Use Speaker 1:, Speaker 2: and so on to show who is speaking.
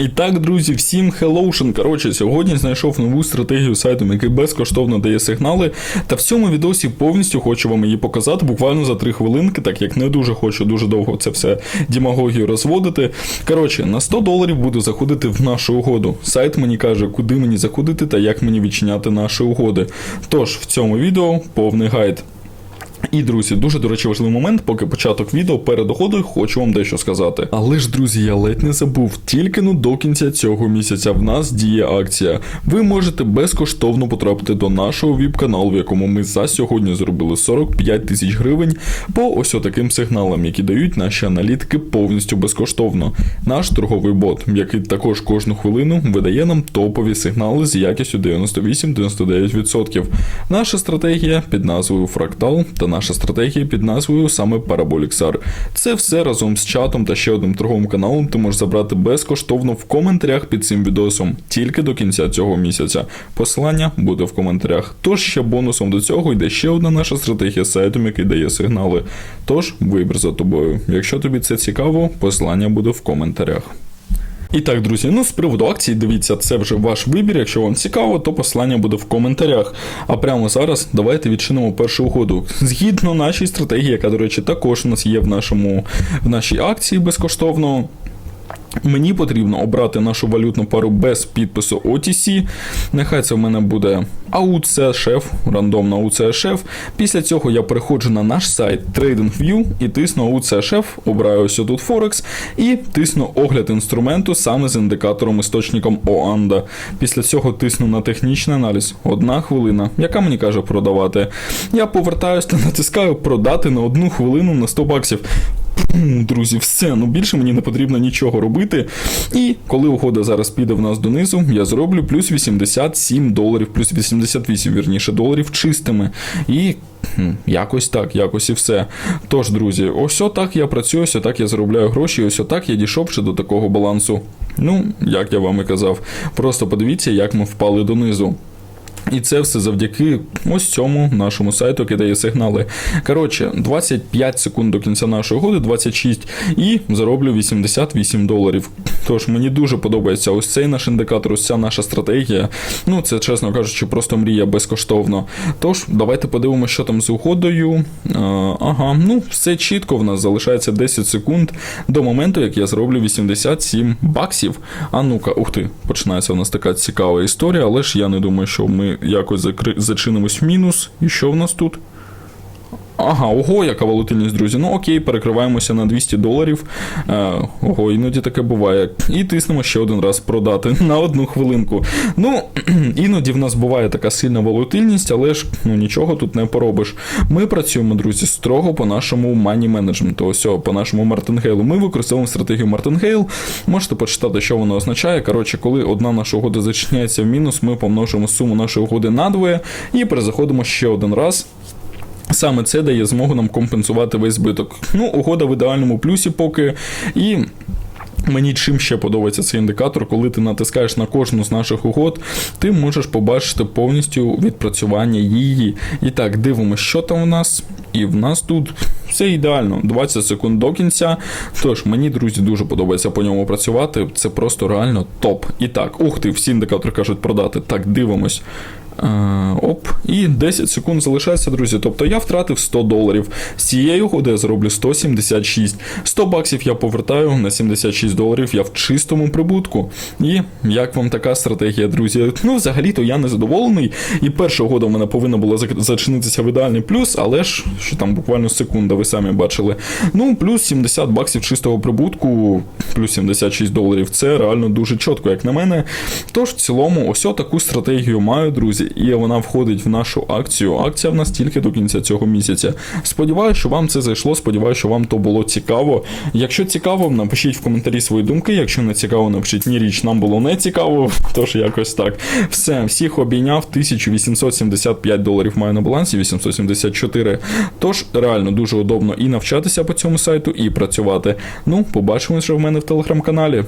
Speaker 1: І так, друзі, всім хеллоушен. Коротше, сьогодні знайшов нову стратегію сайту, який безкоштовно дає сигнали. Та в цьому відосі повністю хочу вам її показати буквально за 3 хвилинки, так як не дуже хочу дуже довго це все демагогію розводити. Коротше, на 100 доларів буду заходити в нашу угоду. Сайт мені каже, куди мені заходити та як мені відчиняти наші угоди. Тож в цьому відео повний гайд. І, друзі, дуже, до речі, важливий момент, поки початок відео перед уходою хочу вам дещо сказати. Але ж, друзі, я ледь не забув, тільки ну до кінця цього місяця в нас діє акція. Ви можете безкоштовно потрапити до нашого віп-каналу, в якому ми за сьогодні зробили 45 тисяч гривень по ось таким сигналам, які дають наші аналітики повністю безкоштовно. Наш торговий бот, який також кожну хвилину видає нам топові сигнали з якістю 98-99%. Наша стратегія під назвою Фрактал та наша стратегія під назвою саме Parabolic Це все разом з чатом та ще одним торговим каналом ти можеш забрати безкоштовно в коментарях під цим відосом тільки до кінця цього місяця. Посилання буде в коментарях. Тож ще бонусом до цього йде ще одна наша стратегія з сайтом, який дає сигнали. Тож вибір за тобою. Якщо тобі це цікаво, посилання буде в коментарях. І так, друзі, ну з приводу акції, дивіться, це вже ваш вибір. Якщо вам цікаво, то посилання буде в коментарях. А прямо зараз давайте відчинимо першу угоду. Згідно нашій стратегії, яка, до речі, також у нас є в нашому в нашій акції безкоштовно. Мені потрібно обрати нашу валютну пару без підпису OTC. Нехай це в мене буде AUC шеф, рандомна AUC шеф. Після цього я переходжу на наш сайт TradingView і тисну AUC шеф, обираю ось тут Forex і тисну огляд інструменту саме з індикатором істочником OANDA. Після цього тисну на технічний аналіз. Одна хвилина, яка мені каже продавати. Я повертаюся та натискаю продати на одну хвилину на 100 баксів. Друзі, все, ну більше мені не потрібно нічого робити. І коли угода зараз піде в нас донизу, я зроблю плюс 87 доларів, плюс 88, вірніше, доларів чистими. І якось так, якось і все. Тож, друзі, ось отак я працюю, ось отак я заробляю гроші, ось отак я дійшов ще до такого балансу. Ну, як я вам і казав, просто подивіться, як ми впали донизу. І це все завдяки ось цьому нашому сайту, який дає сигнали. Коротше, 25 секунд до кінця нашої угоди, 26, і зароблю 88 доларів. Тож мені дуже подобається ось цей наш індикатор, ось ця наша стратегія. Ну, це, чесно кажучи, просто мрія безкоштовно. Тож, давайте подивимося, що там з угодою. А, ага, ну, все чітко, в нас залишається 10 секунд до моменту, як я зроблю 87 баксів. А ну-ка, ух ти, починається у нас така цікава історія, але ж я не думаю, що ми якось закри... зачинимось в мінус. І що в нас тут? Ага, ого, яка волатильність, друзі. Ну окей, перекриваємося на 200 доларів. Е, ого, іноді таке буває. І тиснемо ще один раз продати на одну хвилинку. Ну, іноді в нас буває така сильна волатильність, але ж ну, нічого тут не поробиш. Ми працюємо, друзі, строго по нашому мані менеджменту. Ось по нашому Мартингейлу. Ми використовуємо стратегію Мартингейл. Можете почитати, що воно означає. Коротше, коли одна наша угода зачиняється в мінус, ми помножимо суму нашої угоди на двоє і перезаходимо ще один раз. Саме це дає змогу нам компенсувати весь збиток. Ну, угода в ідеальному плюсі поки. І. Мені чим ще подобається цей індикатор, коли ти натискаєш на кожну з наших угод, ти можеш побачити повністю відпрацювання її. І так, дивимося, що там у нас. І в нас тут все ідеально. 20 секунд до кінця. Тож, мені, друзі, дуже подобається по ньому працювати. Це просто реально топ. І так, ух ти, всі індикатори кажуть продати. Так, дивимось. Uh, оп, і 10 секунд залишається, друзі. Тобто я втратив 100 доларів. З цієї угоди я зроблю 176. 100 баксів я повертаю на 76 доларів. Я в чистому прибутку. І як вам така стратегія, друзі? Ну, взагалі-то я не задоволений. І перша угода в мене повинна була зачинитися в ідеальний плюс, але ж що там буквально секунда, ви самі бачили. Ну, плюс 70 баксів чистого прибутку, плюс 76 доларів. Це реально дуже чітко, як на мене. Тож, в цілому, ось таку стратегію маю, друзі і вона входить в нашу акцію. Акція в нас тільки до кінця цього місяця. Сподіваюся, що вам це зайшло. Сподіваюся, що вам то було цікаво. Якщо цікаво, напишіть в коментарі свої думки. Якщо не цікаво, напишіть ні річ, нам було не цікаво. Тож якось так. Все, всіх обійняв. 1875 доларів маю на балансі, 874. Тож реально дуже удобно і навчатися по цьому сайту, і працювати. Ну, побачимось вже в мене в телеграм-каналі.